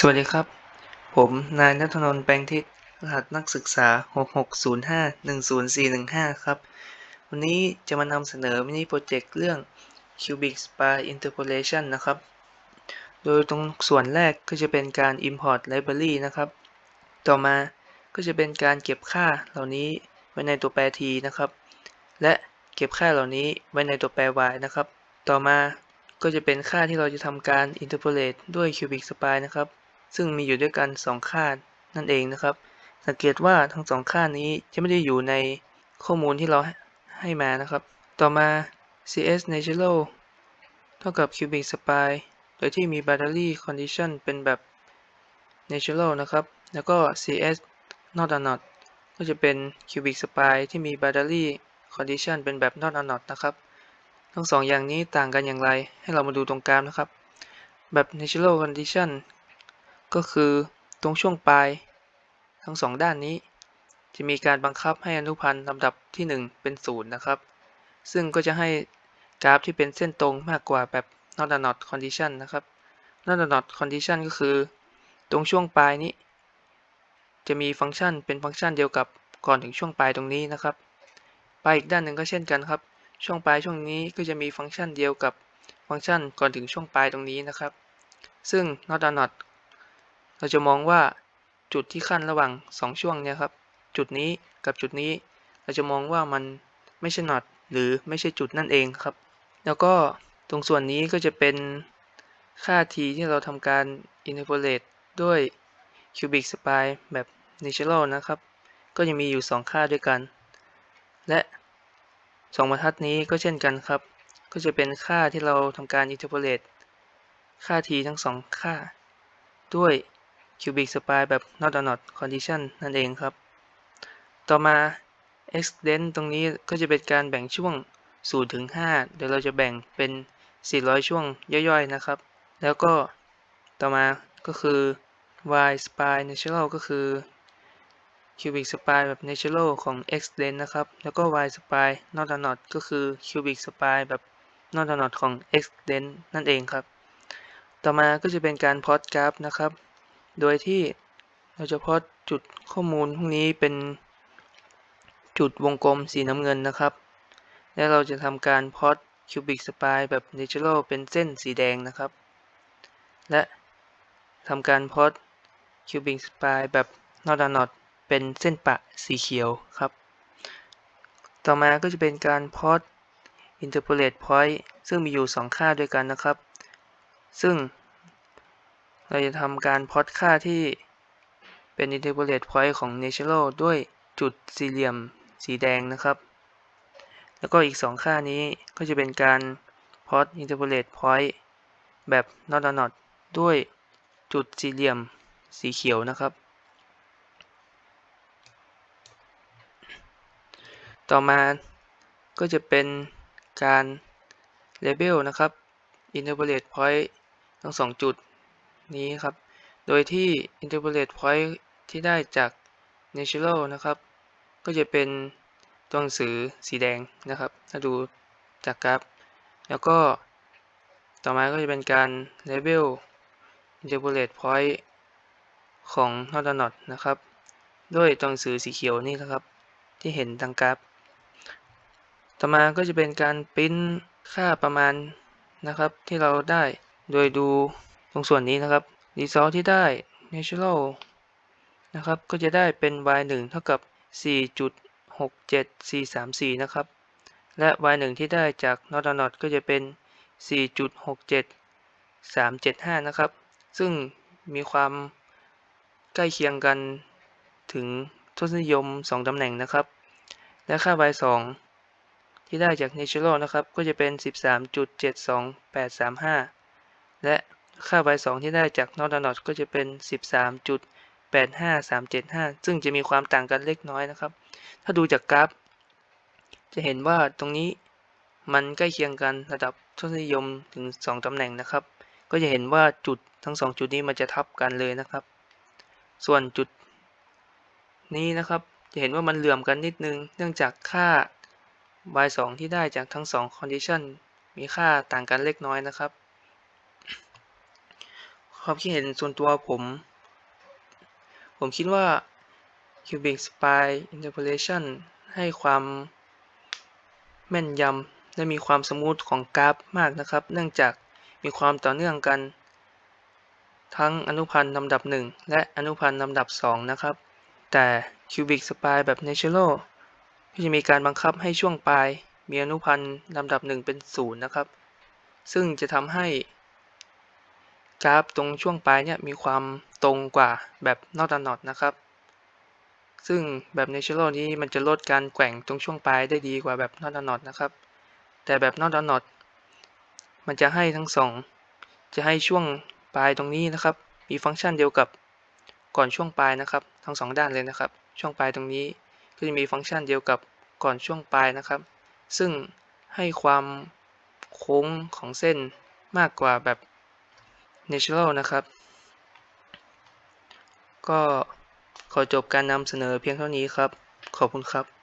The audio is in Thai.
สวัสดีครับ ผมนายนัทนนท์แปลงทิศรหัสนักศึกษา 660510415 ครับ วันนี้จะมานำเสนอมินิโปรเจกต์เรื่อง Cubic Spy Interpolation นะครับ โดยตรงส่วนแรกก็จะเป็นการ Import Library นะครับ ต่อมาก็จะเป็นการเก็บค่าเหล่านี้ไว้ในตัวแปร t นะครับ และเก็บค่าเหล่านี้ไว้ในตัวแปร y นะครับ ต่อมาก็จะเป็นค่าที่เราจะทำการ interpolate ด้วย cubic spy นะครับ ซึ่งมีอยู่ด้วยกัน 2 ค่านั่นเองนะครับ สังเกตว่าทั้งสองค่านี้จะไม่ได้อยู่ในข้อมูลที่เราให้มานะครับ ต่อมา cs natural เท่ากับ cubic spy โดยที่มี binary condition เป็นแบบ natural นะครับ แล้วก็ cs not a not ก็จะเป็น cubic spy ที่มี binary condition เป็นแบบ not a not นะครับ ทั้งสองอย่างนี้ต่างกันอย่างไร ให้เรามาดูตรงกลางนะครับ แบบ natural condition ก็คือตรงช่วงปลายทั้งสองด้านนี้ จะมีการบังคับให้อนุพันธ์ลำดับที่ 1 เป็น0นะครับ ซึ่งก็จะให้กราฟที่เป็นเส้นตรงมากกว่าแบบ not a not condition นะครับ not a not condition ก็คือ ตรงช่วงปลายนี้ จะมีฟังก์ชันเป็นฟังก์ชันเดียวกับก่อนถึงช่วงปลายตรงนี้นะครับ ปลายอีกด้านหนึ่งก็เช่นกันครับ ช่วงปลายช่วงนี้ก็จะมีฟังก์ชันเดียวกับฟังก์ชันก่อนถึงช่วงปลายตรงนี้นะครับ ซึ่ง not a not เราจะมองว่าจุดที่ขั้นระหว่าง 2 ช่วงเนี่ยครับ จุดนี้กับจุดนี้ เราจะมองว่ามันไม่ใช่ not หรือไม่ใช่จุดนั่นเองครับ แล้วก็ตรงส่วนนี้ก็จะเป็นค่า t ที่เราทำการ interpolate ด้วย cubic spy แบบ natural นะครับ ก็ยังมีอยู่ 2 ค่าด้วยกัน และ 2 บรรทัดนี้ก็เช่นกันครับ ก็จะเป็นค่าที่เราทำการ interpolate ค่า t ทั้ง 2 ค่า ด้วย cubic spy แบบ not a not condition นั่นเองครับ ต่อมา extend ตรงนี้ก็จะเป็นการแบ่งช่วง0ถึง5เดี๋ยวเราจะแบ่งเป็น 400 ช่วงย่อยๆนะครับ แล้วก็ต่อมาก็คือ y spy natural ก็คือ cubic spy แบบ natural ของ extend นะครับ แล้วก็ y spy not a not ก็คือ cubic spy แบบ not a not ของ extend นั่นเองครับ ต่อมาก็จะเป็นการพอตกราฟนะครับ โดยที่เราจะพอตจุดข้อมูลพวกนี้เป็นจุดวงกลมสีน้ำเงินนะครับ และเราจะทำการพอต cubic spy แบบ natural เป็นเส้นสีแดงนะครับ และทำการพอต cubic spy แบบ not a not เป็นเส้นปะสีเขียวครับ ต่อมาก็จะเป็นการพอต interpolate point ซึ่งมีอยู่ 2 ค่าด้วยกันนะครับ ซึ่ง เราจะทำการพอตค่าที่เป็น interpolate point ของ natural ด้วยจุดสี่เหลี่ยมสีแดงนะครับ แล้วก็อีก 2 ค่านี้ก็จะเป็นการพอต interpolate point แบบ not a not ด้วยจุดสี่เหลี่ยมสีเขียวนะครับ ต่อมาก็จะเป็นการ label นะครับ interpolate point ทั้ง 2 จุด นี้ครับ โดยที่ interpolate point ที่ได้จาก natural นะครับ ก็จะเป็นตัวหนังสือสีแดงนะครับ ถ้าดูจากกราฟ แล้วก็ต่อมาก็จะเป็นการ label interpolate point ของ not a not นะครับ ด้วยตัวหนังสือสีเขียวนี่นะครับ ที่เห็นทางกราฟ ต่อมาก็จะเป็นการปริ้นค่าประมาณนะครับที่เราได้โดยดู ตรงส่วนนี้นะครับ result ที่ได้ natural นะครับ ก็จะได้เป็น y 1เท่ากับ 4.67434 นะครับ และ y 1ที่ได้จาก not a not ก็จะเป็น 4.67375 นะครับ ซึ่งมีความใกล้เคียงกันถึงทศนิยม 2 ตำแหน่งนะครับ และค่า y 2ที่ได้จาก natural นะครับ ก็จะเป็น 13.72835 และ ค่า y 2ที่ได้จาก not a not ก็จะเป็น 13.85375 ซึ่งจะมีความต่างกันเล็กน้อยนะครับ ถ้าดูจากกราฟ จะเห็นว่าตรงนี้มันใกล้เคียงกันระดับทศนิยมถึง 2ตำแหน่งนะครับ ก็จะเห็นว่าจุดทั้ง 2 จุดนี้มันจะทับกันเลยนะครับ ส่วนจุดนี้นะครับ จะเห็นว่ามันเหลื่อมกันนิดนึง เนื่องจากค่า y 2ที่ได้จากทั้ง 2 condition มีค่าต่างกันเล็กน้อยนะครับ ความคิดเห็นส่วนตัวผม ผมคิดว่า Cubic Spline Interpolation ให้ความแม่นยำและมีความสมูทของกราฟมากนะครับ เนื่องจากมีความต่อเนื่องกัน ทั้งอนุพันธ์ลำดับ 1 และอนุพันธ์ลำดับ 2 นะครับ แต่ Cubic Spline แบบ Natural ก็จะมีการบังคับให้ช่วงปลาย มีอนุพันธ์ลำดับ 1 เป็น 0 นะครับ ซึ่งจะทำให้ กราฟตรงช่วงปลายเนี่ยมีความตรงกว่าแบบ Not a Knot นะครับ ซึ่งแบบ Natural นี้มันจะลดการแกว่งตรงช่วงปลายได้ดีกว่าแบบ Not a Knot นะครับ แต่แบบ Not a Knot มันจะให้ทั้งสองจะให้ช่วงปลายตรงนี้นะครับ มีฟังก์ชันเดียวกับก่อนช่วงปลายนะครับ ทั้งสองด้านเลยนะครับ ช่วงปลายตรงนี้ก็จะมีฟังก์ชันเดียวกับก่อนช่วงปลายนะครับ ซึ่งให้ความโค้งของเส้นมากกว่าแบบ natural นะครับ ก็ขอจบการนำเสนอเพียงเท่านี้ครับ ขอบคุณครับ